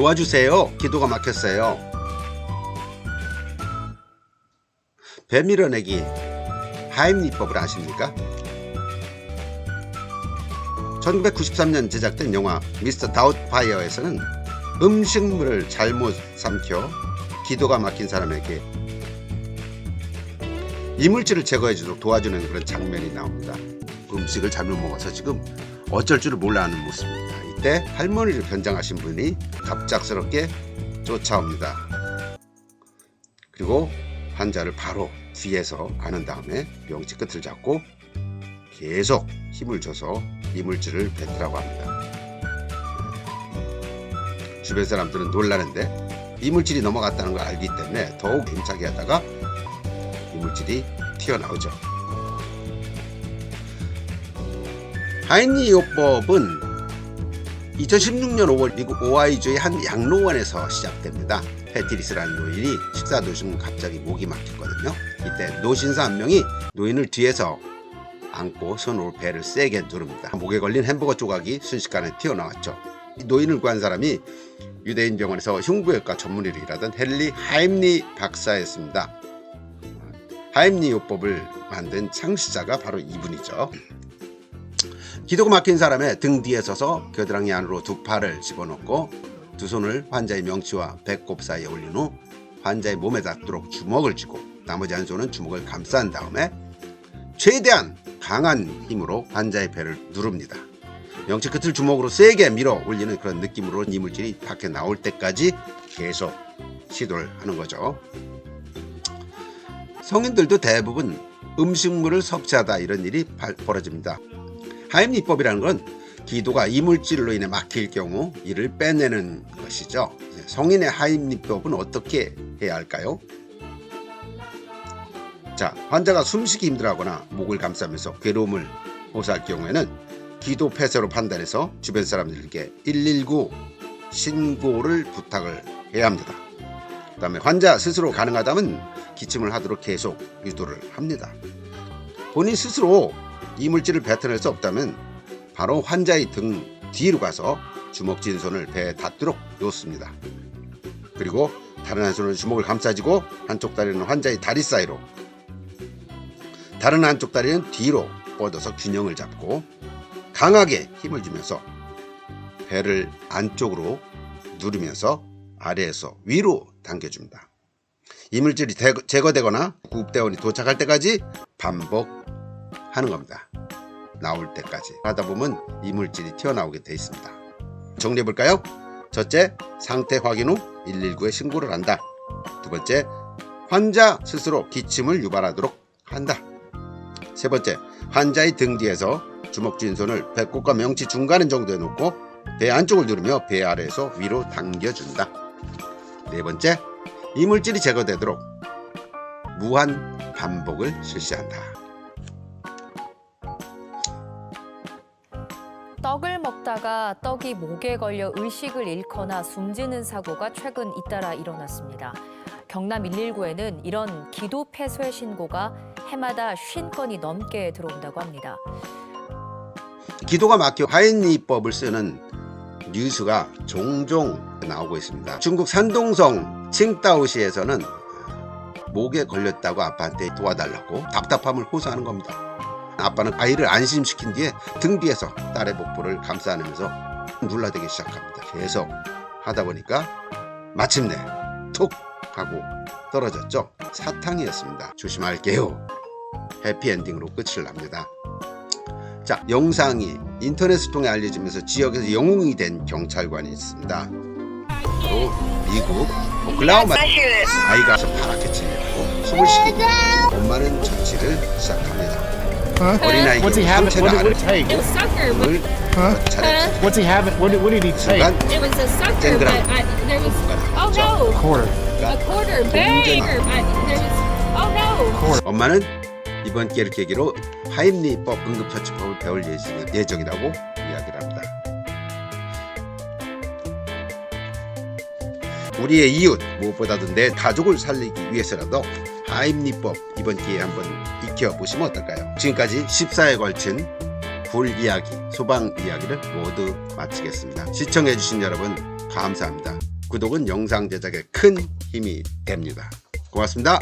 도와주세요. 기도가 막혔어요. 배 밀어내기 하임리법을 아십니까? 1993년 제작된 영화 미스터 다웃파이어에서는 음식물을 잘못 삼켜 기도가 막힌 사람에게 이물질을 제거해주도록 도와주는 그런 장면이 나옵니다. 음식을 잘못 먹어서 지금 어쩔 줄을 몰라 하는 모습입니다. 이때 할머니를 변장하신 분이 갑작스럽게 쫓아옵니다. 그리고 환자를 바로 뒤에서 안은 다음에 명치 끝을 잡고 계속 힘을 줘서 이물질을 뱉으라고 합니다. 주변 사람들은 놀라는데 이물질이 넘어갔다는 걸 알기 때문에 더욱 힘차게 하다가 이물질이 튀어나오죠. 하인리 요법은 2016년 5월 미국 오하이주의 한 양로원에서 시작됩니다. 패티리스라는 노인이 식사 도중 갑자기 목이 막혔거든요. 이때 노신사 한 명이 노인을 뒤에서 안고 손으로 배를 세게 누릅니다. 목에 걸린 햄버거 조각이 순식간에 튀어나왔죠. 이 노인을 구한 사람이 유대인 병원에서 흉부외과 전문의로 일하던 헨리 하임리 박사였습니다. 하임리 요법을 만든 창시자가 바로 이분이죠. 기도가 막힌 사람의 등 뒤에 서서 겨드랑이 안으로 두 팔을 집어넣고 두 손을 환자의 명치와 배꼽 사이에 올린 후 환자의 몸에 닿도록 주먹을 쥐고 나머지 한 손은 주먹을 감싼 다음에 최대한 강한 힘으로 환자의 배를 누릅니다. 명치 끝을 주먹으로 세게 밀어 올리는 그런 느낌으로 이물질이 밖에 나올 때까지 계속 시도를 하는 거죠. 성인들도 대부분 음식물을 섭취하다 이런 일이 발- 벌어집니다. 하임리법이라는 건 기도가 이물질로 인해 막힐 경우 이를 빼내는 것이죠. 성인의 하임리법은 어떻게 해야 할까요? 자, 환자가 숨쉬기 힘들어하거나 목을 감싸면서 괴로움을 호소할 경우에는 기도 폐쇄로 판단해서 주변 사람들에게 119 신고를 부탁을 해야 합니다. 그 다음에 환자 스스로 가능하다면 기침을 하도록 계속 유도를 합니다. 본인 스스로 이물질을 뱉어낼 수 없다면 바로 환자의 등 뒤로 가서 주먹 쥔 손을 배에 닿도록 놓습니다. 그리고 다른 한 손으로 주먹을 감싸지고 한쪽 다리는 환자의 다리 사이로 다른 한쪽 다리는 뒤로 뻗어서 균형을 잡고 강하게 힘을 주면서 배를 안쪽으로 누르면서 아래에서 위로 당겨줍니다. 이물질이 대- 제거되거나 구급대원이 도착할 때까지 반복 하는 겁니다. 나올 때까지 하다 보면 이물질이 튀어나오게 돼 있습니다. 정리해 볼까요? 첫째, 상태 확인 후 119에 신고를 한다. 두 번째, 환자 스스로 기침을 유발하도록 한다. 세 번째, 환자의 등 뒤에서 주먹 쥔 손을 배꼽과 명치 중간 정도에 놓고 배 안쪽을 누르며 배 아래에서 위로 당겨준다. 네 번째, 이물질이 제거되도록 무한 반복을 실시한다. 떡을 먹다가 떡이 목에 걸려 의식을 잃거나 숨지는 사고가 최근 잇따라 일어났습니다. 경남 119에는 이런 기도 폐쇄 신고가 해마다 50건이 넘게 들어온다고 합니다. 기도가 막혀 하인리법을 쓰는 뉴스가 종종 나오고 있습니다. 중국 산동성 칭다오시에서는 목에 걸렸다고 아빠한테 도와달라고 답답함을 호소하는 겁니다. 아빠는 아이를 안심시킨 뒤에 등 뒤에서 딸의 복부를 감싸 안으면서 눌러대기 시작합니다. 계속 하다 보니까 마침내 톡 하고 떨어졌죠. 사탕이었습니다. 조심할게요. 해피엔딩으로 끝을 납니다. 자, 영상이 인터넷을 통해 알려지면서 지역에서 영웅이 된 경찰관이 있습니다. 바로 미국 오클라호마 아이가 서 파랗게 찔렸고 숨을 쉬기도 엄마는 조치를 시작합니다. 어린아이가 What's he having? What did, what did he take? It was sucker, but Huh? 차례 What's he having? What did, what did he take? 순간 it was a sucker, but. I, there was. Oh no! Quarter. A quarter, bang! I, there was. Oh no! Quarter. 엄마는 이번 기회를 계기로 하임리법 응급처치법을 배울 예정- 예정이라고 이야기를 합니다. 우리의 이웃 무엇보다도 내 가족을 살리기 위해서라도 하임리법 이번 기회에 한번 익혀보시면 어떨까요? 지금까지 14에 걸친 불 이야기, 소방 이야기를 모두 마치겠습니다. 시청해주신 여러분 감사합니다. 구독은 영상 제작에 큰 힘이 됩니다. 고맙습니다.